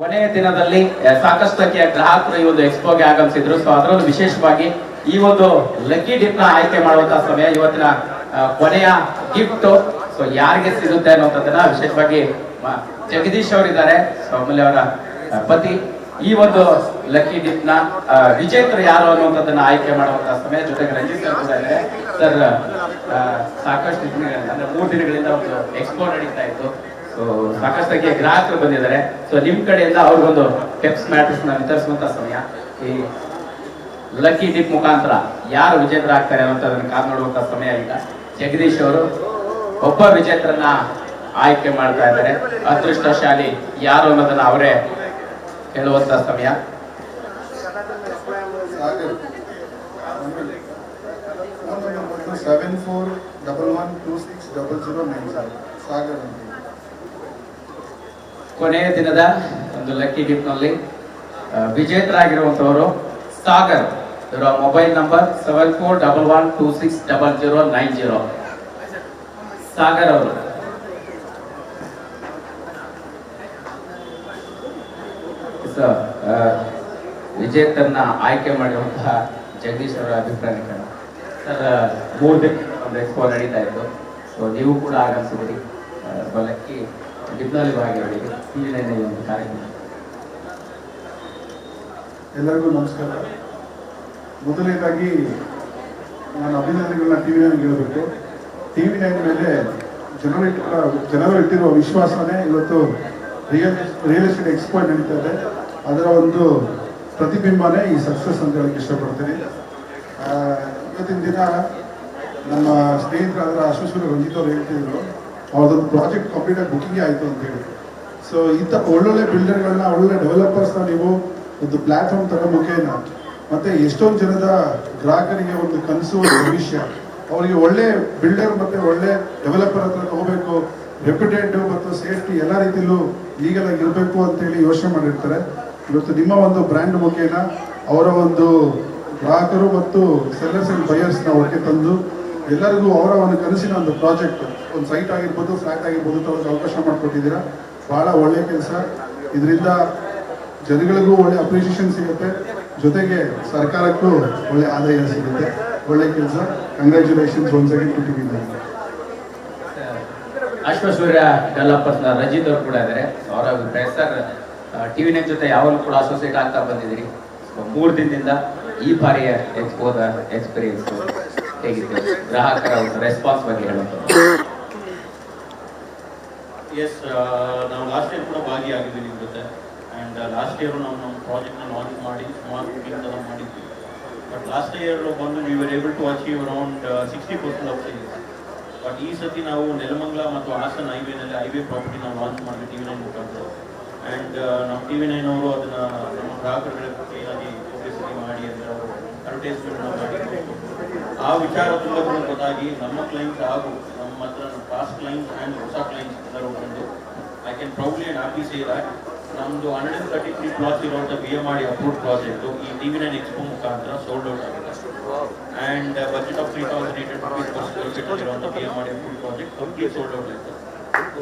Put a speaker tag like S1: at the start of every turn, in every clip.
S1: ಕೊನೆಯ ದಿನದಲ್ಲಿ ಸಾಕಷ್ಟಕ್ಕೆ ಗ್ರಾಹಕರು ಈ ಒಂದು ಎಕ್ಸ್ಪೋಗೆ ಆಗಮಿಸಿದ್ರು. ಸೊ ಅದರಲ್ಲೂ ವಿಶೇಷವಾಗಿ ಈ ಒಂದು ಲಕ್ಕಿ ಡಿಪ್ನ ಆಯ್ಕೆ ಮಾಡುವಂತಹ ಸಮಯ ಇವತ್ತಿನ ಕೊನೆಯ ಗಿಫ್ಟ್ ಸೊ ಯಾರಿಗೆ ಸಿಗುತ್ತೆ ಅನ್ನುವಂಥದ್ದನ್ನ ವಿಶೇಷವಾಗಿ ಜಗದೀಶ್ ಅವರಿದ್ದಾರೆ. ಸೊ ಆಮೇಲೆ ಅವರ ಪತಿ. ಈ ಒಂದು ಲಕ್ಕಿ ಡಿಪ್ನ ವಿಜೇತರು ಯಾರು ಅನ್ನುವಂಥದ್ದನ್ನ ಆಯ್ಕೆ ಮಾಡುವಂತಹ ಸಮಯ ಜೊತೆಗೆ ರಂಜಿತ್ ಸರ್ ಕೂಡ ಇದೆ. ಸರ್ ಸಾಕಷ್ಟು ಮೂರು ದಿನಗಳಿಂದ ಒಂದು ಎಕ್ಸ್ಪೋ ನಡೀತಾ ಇತ್ತು. ಸೊ ಸಾಕಷ್ಟು ಸಂಖ್ಯೆಯ ಗ್ರಾಹಕರು ಬಂದಿದ್ದಾರೆ. ಸೊ ನಿಮ್ ಕಡೆಯಿಂದ ಅವ್ರಿಗೊಂದು ಟೆಪ್ಸ್ ಮ್ಯಾಟ್ರಿಕ್ಸ್ನ ವಿತರಿಸುವಂತ ಸಮಯ. ಈ ಲಕ್ಕಿ ಡಿಪ್ ಮುಖಾಂತರ ಯಾರು ವಿಜೇತರಾಗ್ತಾರೆ ಅನ್ನೋದನ್ನ ಕಾದು ನೋಡುವಂತ ಸಮಯ ಈಗ. ಜಗದೀಶ್ ಅವರು ಒಬ್ಬ ವಿಜೇತರನ್ನ ಆಯ್ಕೆ ಮಾಡ್ತಾ ಇದ್ದಾರೆ. ಅದೃಷ್ಟಶಾಲಿ ಯಾರು ಅನ್ನೋದನ್ನ ಅವರೇ ಹೇಳುವಂತ ಸಮಯ.
S2: Seven four double one two six double zero nine Sagar
S1: ಕೊನೆಯ ದಿನದ ಒಂದು ಲಕ್ಕಿ ಗಿಫ್ಟ್ನಲ್ಲಿ ವಿಜೇತರಾಗಿರುವಂತವರು ಸಾಗರ್ ಇವರ mobile number seven four double one two six double zero nine zero. Sagar ಅವರು. ವಿಜೇತರನ್ನ ಆಯ್ಕೆ ಮಾಡಿರುವಂತಹ ಜಗದೀಶ್ ಅವರ ಅಭಿಪ್ರಾಯ ಕಣ ಸರ್ ಮೂರು ದಿನ ಒಂದು ಎಕ್ಸ್ಪೋ ನಡೀತಾ ಇತ್ತು. ಸೊ ನೀವು ಕೂಡ ಆಗಮಿಸಿದ್ರಿ ಆ, ಒಂದು ಕಾರ್ಯಕ್ರಮ.
S2: ಎಲ್ಲರಿಗೂ ನಮಸ್ಕಾರ. ಮೊದಲನೇದಾಗಿ ನಾನು ಅಭಿನಂದನೆಗಳನ್ನ ಟಿ ವಿ ನೈನ್ಗೆ ಹೇಳಬೇಕು. ಟಿ ವಿ ನೈನ್ ಮೇಲೆ ಜನರು ಜನರು ಇಟ್ಟಿರುವ ವಿಶ್ವಾಸನೇ ಇವತ್ತು ರಿಯಲ್ ರಿಯಲ್ ಎಸ್ಟೇಟ್ ಎಕ್ಸ್ಪರ್ಟ್ ನಡೀತಾ ಇದೆ. ಅದರ ಒಂದು ಪ್ರತಿಬಿಂಬನೇ ಈ ಸಕ್ಸಸ್ ಅಂತ ಹೇಳಕ್ಕೆ ಇಷ್ಟಪಡ್ತೀನಿ. ಇವತ್ತಿನ ದಿನ ನಮ್ಮ ಸ್ನೇಹಿತರಾದ ಅಶ್ವಶ್ವರ ರಂಜಿತ್ ಅವರು ಹೇಳ್ತಿದ್ರು ಅವ್ರದ್ದೊಂದು ಪ್ರಾಜೆಕ್ಟ್ ಕಂಪ್ಲೀಟ್ ಆಗಿ ಬುಕ್ಕಿಂಗ್ ಆಯಿತು ಅಂತ ಹೇಳಿ. ಸೊ ಇಂಥ ಒಳ್ಳೊಳ್ಳೆ ಬಿಲ್ಡರ್ಗಳನ್ನ ಒಳ್ಳೊಳ್ಳೆ ಡೆವಲಪರ್ಸ್ನ ನೀವು ಒಂದು ಪ್ಲಾಟ್ಫಾರ್ಮ್ ತರೋ ಮುಖೇನ ಮತ್ತೆ ಎಷ್ಟೊಂದು ಜನದ ಗ್ರಾಹಕರಿಗೆ ಒಂದು ಕನಸು ಭವಿಷ್ಯ. ಅವರಿಗೆ ಒಳ್ಳೆ ಬಿಲ್ಡರ್ ಮತ್ತೆ ಒಳ್ಳೆ ಡೆವಲಪರ್ ಹತ್ರ ತಗೋಬೇಕು ರೆಪ್ಯುಟೆಡ್ ಮತ್ತು ಸೇಫ್ಟಿ ಎಲ್ಲ ರೀತಿಲೂ ಲೀಗಲ್ ಇರಬೇಕು ಅಂತೇಳಿ ಯೋಚನೆ ಮಾಡಿರ್ತಾರೆ. ಇವತ್ತು ನಿಮ್ಮ ಒಂದು ಬ್ರ್ಯಾಂಡ್ ಮುಖೇನ ಅವರ ಒಂದು ಗ್ರಾಹಕರು ಮತ್ತು ಸೆಲ್ಲರ್ಸ್ ಅಂಡ್ ಬಯರ್ಸ್ನ ಒಟ್ಟಿಗೆ ತಂದು ಎಲ್ಲರಿಗೂ ಅವರ ಒಂದು ಕನಸಿನ ಒಂದು ಪ್ರಾಜೆಕ್ಟ್ ಒಂದು ಸೈಟ್ ಆಗಿರ್ಬೋದು ಫ್ಲಾಟ್ ಆಗಿರ್ಬೋದು ತಗೊಳ್ಳೋಕೆ ಅವಕಾಶ ಮಾಡಿಕೊಟ್ಟಿದ್ದೀರಾ? ಬಹಳ ಒಳ್ಳೆ ಕೆಲಸ. ಇದರಿಂದ ಜನಗಳಿಗೂ ಒಳ್ಳೆ ಅಪ್ರಿಷಿಯೇಷನ್ ಸಿಗುತ್ತೆ. ಜೊತೆಗೆ ಸರ್ಕಾರಕ್ಕೂ ಒಳ್ಳೆ ಆದಾಯ ಸಿಗುತ್ತೆ. ಒಳ್ಳೆ ಕೆಲಸ. ಕಂಗ್ರ್ಯಾಚುಲೇಷನ್ಸ್ ಒನ್ ಸೆಕೆಂಡ್ ಕೊಟ್ಟಿದ್ದೀನಿ
S1: ಅಶ್ವಸೂರ್ಯ ಡೆವಲಪರ್ಸ್ ರಜಿತ್ ಅವರು ಕೂಡ ಇದ್ದಾರೆ ಅವರ ಅಭಿಪ್ರಾಯ ಸರ್ ಟಿವಿ ನೈನ್ ಜೊತೆ ಯಾವಾಗಲೂ ಕೂಡ ಅಸೋಸಿಯೇಟ್ ಆಗ್ತಾ ಬಂದಿದ್ದೀರಿ. ಮೂರು ದಿನದಿಂದ ಈ ಬಾರಿಯ ಎಕ್ಸ್ಪೋದ ಎಕ್ಸ್ಪೀರಿಯನ್ಸ್ ಹೇಗಿತ್ತು? ಗ್ರಾಹಕರ ರೆಸ್ಪಾನ್ಸ್ ಬಗ್ಗೆ ಹೇಳುವಂಥದ್ದು.
S3: ಎಸ್ ನಾವು ಲಾಸ್ಟ್ ಇಯರ್ ಕೂಡ ಭಾಗಿಯಾಗಿದ್ವಿ ನಿಮ್ಮ ಜೊತೆ. ಆ್ಯಂಡ್ ಲಾಸ್ಟ್ ಇಯರು ನಾವು ನಮ್ಮ ಪ್ರಾಜೆಕ್ಟ್ನ ಲಾಂಚ್ ಮಾಡಿ ಸುಮಾರು ಬುಕಿಂಗ್ ಎಲ್ಲ ಮಾಡಿದ್ವಿ. ಬಟ್ ಲಾಸ್ಟ್ ಇಯರ್ ಬಂದು we were able to achieve around sixty percent of sales but ಈ ಸತಿ ನಾವು ನೆಲಮಂಗಲ ಮತ್ತು ಹಾಸನ್ ಹೈವೇನಲ್ಲಿ ಹೈವೇ ಪ್ರಾಪರ್ಟಿ ನಾವು ಲಾಂಚ್ ಮಾಡಿದ್ವಿ ಟಿ ವಿ ನೈನ್ ಮುಖಾಂತರ. ಆ್ಯಂಡ್ ನಮ್ಮ ಟಿ ವಿ ನೈನ್ ಅವರು ಅದನ್ನು ನಮ್ಮ ಗ್ರಾಹಕರುಗಳ ಕ್ಲೀನಾಗಿ ಪಬ್ಲಿಸಿಟಿ ಮಾಡಿ ಅಂದರೆ ಅವರು ಅಡ್ವರ್ಟೈಸ್ಮೆಂಟ್ ಮಾಡಿ ಆ ವಿಚಾರ ತುಂಬ ಗೊತ್ತಾಗಿ ನಮ್ಮ ಕ್ಲೈಂಟ್ ಹಾಗೂ ನಮ್ಮ ಹತ್ರ ಪಾಸ್ಟ್ ಕ್ಲೈಂಟ್ಸ್ ಆ್ಯಂಡ್ ಹೊಸ ಕ್ಲೈಂಟ್ಸ್ ಎಲ್ಲರೂ ಬಂದು I can proudly and happy say that ನಮ್ಮದು hundred and thirty three plots ಇರುವಂಥ B M RDA approve project ಈ ಟಿ ವಿ ನೈನ್ ಎಕ್ಸ್ಪೋ ಮುಖಾಂತರ ಸೋಲ್ಡ್ ಔಟ್ ಆಗಿದೆ and budget of three thousand eight hundred rupees ಇರುವಂಥ B M RDA approve project complete sold out ಆಯಿತು.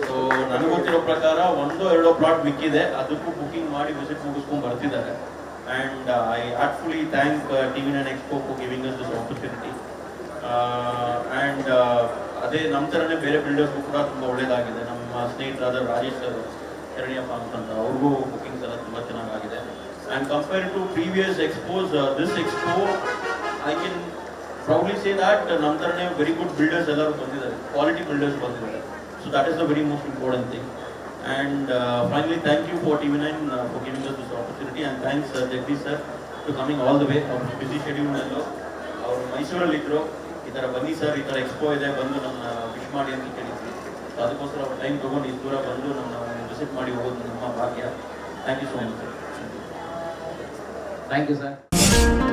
S3: So ನನಗೆ ಗೊತ್ತಿರೋ ಪ್ರಕಾರ ಒಂದೋ ಎರಡೋ ಪ್ಲಾಟ್ ಮಿಕ್ಕಿದೆ ಅದಕ್ಕೂ ಬುಕಿಂಗ್ ಮಾಡಿ ವಿಸಿಟ್ ಮುಗಿಸ್ಕೊಂಡು ಬರ್ತಿದ್ದಾರೆ. And I heartfully thank T V Expo for giving us this opportunity. And ಅದೇ ನಮ್ಮ ಥರನೇ ಬೇರೆ ಬಿಲ್ಡರ್ಸ್ಗೂ ಕೂಡ ತುಂಬ ಒಳ್ಳೇದಾಗಿದೆ. ನಮ್ಮ ಸ್ನೇಹಿತರಾದ ರಾಜೇಶ್ ಸರ್ ಶರಣ್ಯಪ್ಪ ಅಂತ ಅವ್ರಿಗೂ ಬುಕಿಂಗ್ಸ್ ಎಲ್ಲ ತುಂಬ ಚೆನ್ನಾಗಾಗಿದೆ. And compare to previous expos this expo I can proudly say that ನಮ್ಮ ಥರನೇ ವೆರಿ ಗುಡ್ ಬಿಲ್ಡರ್ಸ್ ಎಲ್ಲರೂ ಬಂದಿದ್ದಾರೆ. ಕ್ವಾಲಿಟಿ ಬಿಲ್ಡರ್ಸ್ ಬಂದಿದ್ದಾರೆ. So that is the very most important thing and finally thank you for T V nine for giving us this opportunity and thanks Jagadish sir to coming all the way ಅವ್ರ busy ಶೆಡ್ಯೂಲ್ನಲ್ಲೂ ಅವರು ಮೈಸೂರಲ್ಲಿದ್ದರು ಈ ಥರ ಬನ್ನಿ sir ಈ ಥರ expo ಇದೆ. ಬಂದು ನನ್ನ ವಿಶ್ ಮಾಡಿ ಅಂತ ಕೇಳಿದ್ವಿ. ಅದಕ್ಕೋಸ್ಕರ ಅವ್ರು ಟೈಮ್ ತೊಗೊಂಡು ಇಷ್ಟು ದೂರ ಬಂದು ನನ್ನ ವಿಸಿಟ್ ಮಾಡಿ ಹೋಗೋದು ನಮ್ಮ ಭಾಗ್ಯ. Thank you so much
S1: thank you sir